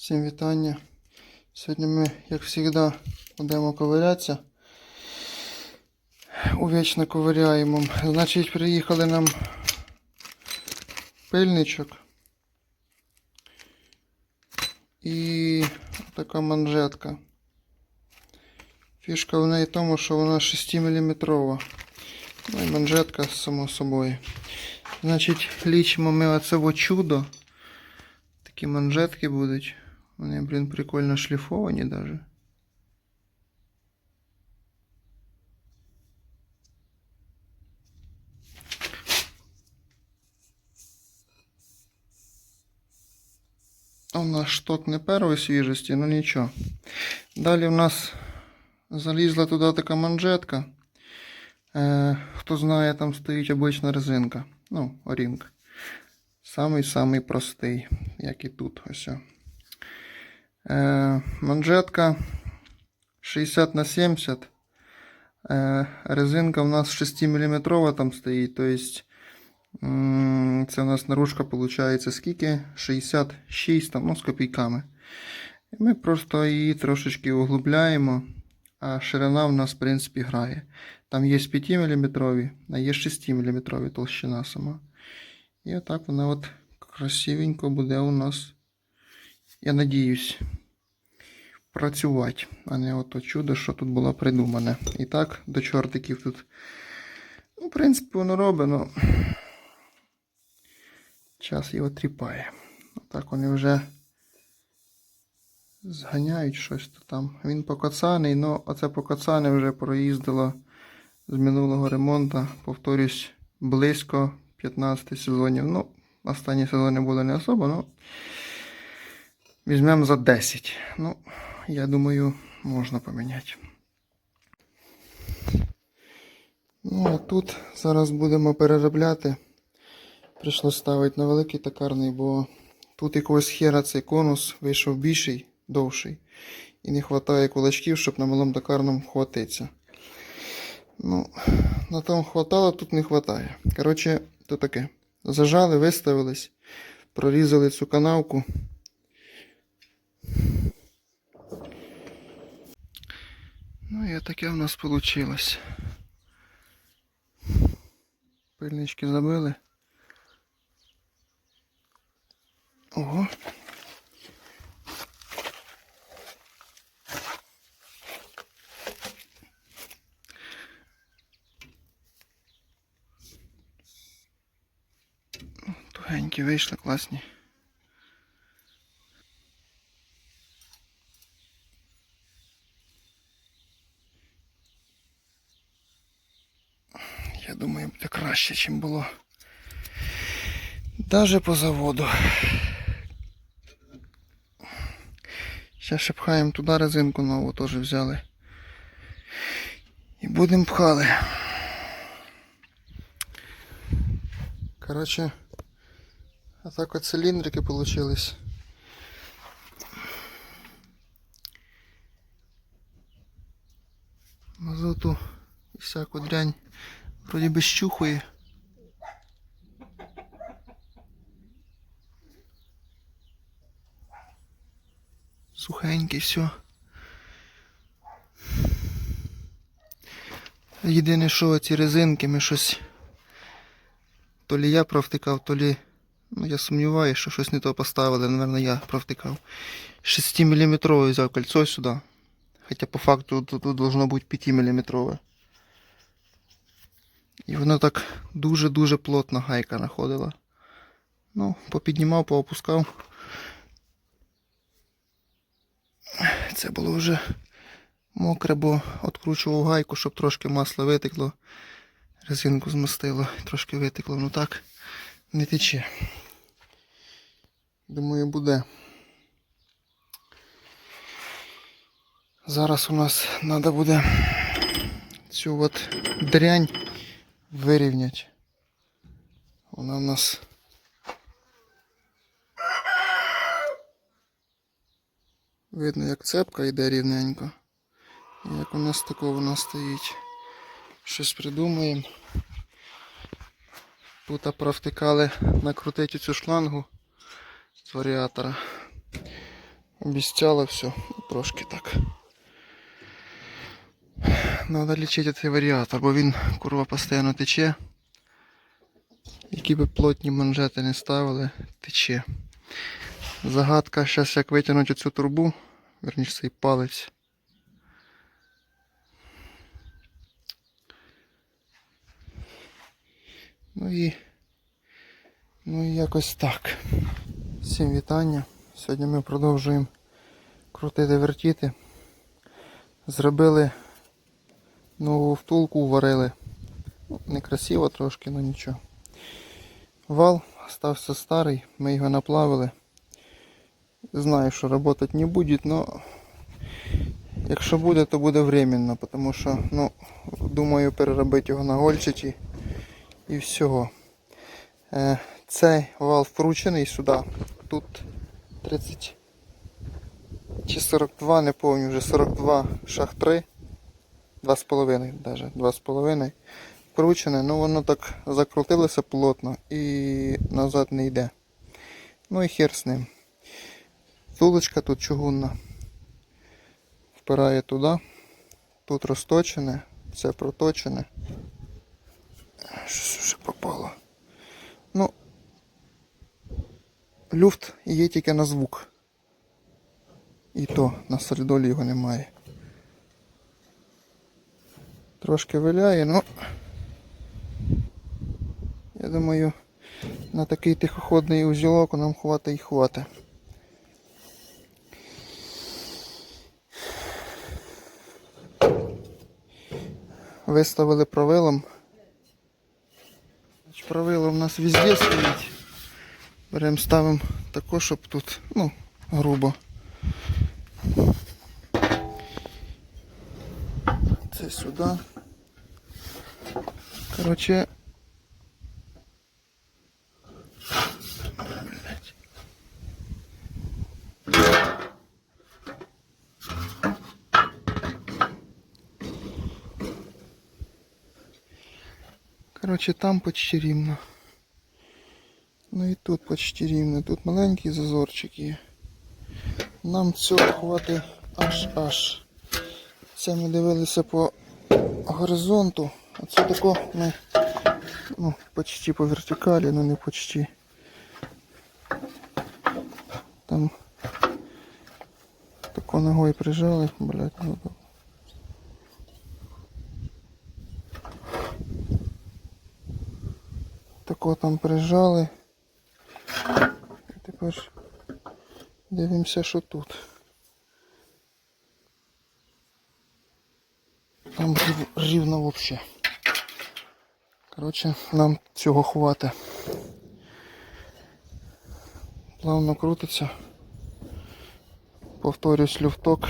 Всім вітання. Сьогодні ми, як завжди, будемо ковирятися. Увічно ковиряємо. Значить, приїхали нам пильничок. І така манжетка. Фішка в неї в тому, що вона 6 мм. Ну і манжетка, само собою. Значить, лічимо ми оце чудо. Такі манжетки будуть. Вони, блін, прикольно шліфовані даже. У нас шток не першої свіжості, ну нічого. Далі в нас залізла туди така манжетка. Е, хто знає, там стоїть обична резинка. Ну, орінка. Самий-самий простий, як і тут. Ось. Е, манжетка 60 на 70. Е, резинка у нас 6 мм там стоїть. То есть, це у нас наружка виходить скільки? 66 там, ну, з копійками. І ми просто її трошечки углубляємо, а ширина в нас, в принципі, грає. Там є 5 мм, а є 6 мм толщина сама. І отак вона от красивенько буде у нас, я надіюсь, працювати, а не ото чудо, що тут було придумане. І так, до чортиків тут. Ну, в принципі, воно робить, але час його тріпає. Отак вони вже зганяють щось то там. Він покоцаний, але оце покоцане вже проїздило з минулого ремонту. Повторюсь, близько 15 сезонів. Ну, останні сезони були не особо, але візьмемо за 10. Ну, я думаю, можна поміняти. Ну, а тут зараз будемо переробляти. Прийшлося ставити на великий токарний, бо тут якогось хера цей конус вийшов більший, довший. І не вистачає кулачків, щоб на малому токарному хватитися. Ну, на тому хватало, тут не хватає. Коротше, то таке. Зажали, виставились, прорізали цю канавку. Ну і таке в нас вийшло. Пильнички забили. Ого. Тугенькі вийшли, класні. Я думаю, буде краще, ніж було. Даже по заводу. Зараз ще пхаємо туди резинку нову теж взяли. І будемо пхали. Коротше, а от циліндрики получились. Мазуту і всяку дрянь вроді би щухує. Сухенький, все. Єдине, що ці резинки ми щось то лі я провтикав, то лі. Ну, я сумніваюся, що щось не то поставили, напевно, я провтикав. 6 мм взяв кольцо сюди. Хоча по факту тут, тут должно бути 5 мм. І воно так дуже-дуже плотно гайка знаходила. Ну, попіднімав, поопускав. Це було вже мокре, бо відкручував гайку, щоб трошки масла витекло. Резинку змастило, трошки витекло, ну так не тече. Думаю, буде. Зараз у нас треба буде цю от дрянь вирівняти. Вона у нас видно, як цепка йде рівненько. Як у нас тако вона стоїть. Щось придумаємо. Тут провтикали накрутити цю шлангу з варіатора. Обіцяло все, трошки так. Надо лічити цей варіатор, бо він курва постійно тече. Які би плотні манжети не ставили, тече. Загадка зараз як витягнути цю трубу, верніше цей палець. Ну і, ну і якось так. Всім вітання. Сьогодні ми продовжуємо крутити вертіти. Зробили нову втулку, варили. Ну, некрасиво трошки, але нічого. Вал стався старий, ми його наплавили. Знаю, що працювати не буде, але якщо буде, то буде временно, тому що, ну, думаю, переробити його на гольчаті і всього. Е, цей вал вкручений сюди. Тут 30 чи 42, не пам'ятаю, вже 42 шах 3. 2,5 даже, 2,5 вкручене, ну воно так закрутилося плотно і назад не йде. Ну і хер з ним. Тулочка тут чугунна. Впирає туди. Тут розточене, це проточене. Щось вже попало. Ну, люфт є тільки на звук. І то на солідолі його немає. Трошки виляє, ну я думаю, на такий тихоходний узілок нам хватить і хватить. Виставили правилом. Значить, Правило в нас везде стоїть. Беремо, ставимо тако, щоб тут, ну, грубо. Це сюди. Блядь. Короче, там почти рівно. Ну і тут почти рівно. Тут маленький зазорчик є. Нам цього хватить аж аж. Це ми дивилися по горизонту. А це тако ми ну, почти по вертикалі, ну не почти. Там тако ногою прижали, блядь, ну так. Тако там прижали. І тепер дивимося, що тут. Рів- рівно взагалі. Коротше, нам цього хватить. Плавно крутиться. Повторюсь, люфток.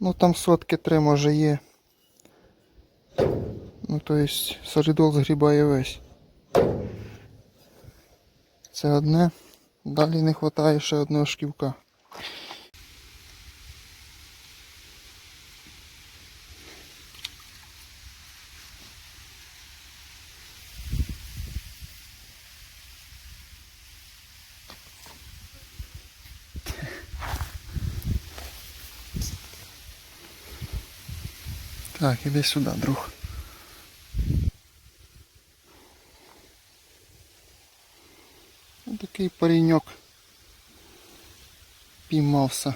Ну там сотки три може є. Ну то есть солідол згрібає весь. Це одне. Далі не вистачає ще одного шківка. Так, іди сюди, друг. Ось Такий пареньок піймався.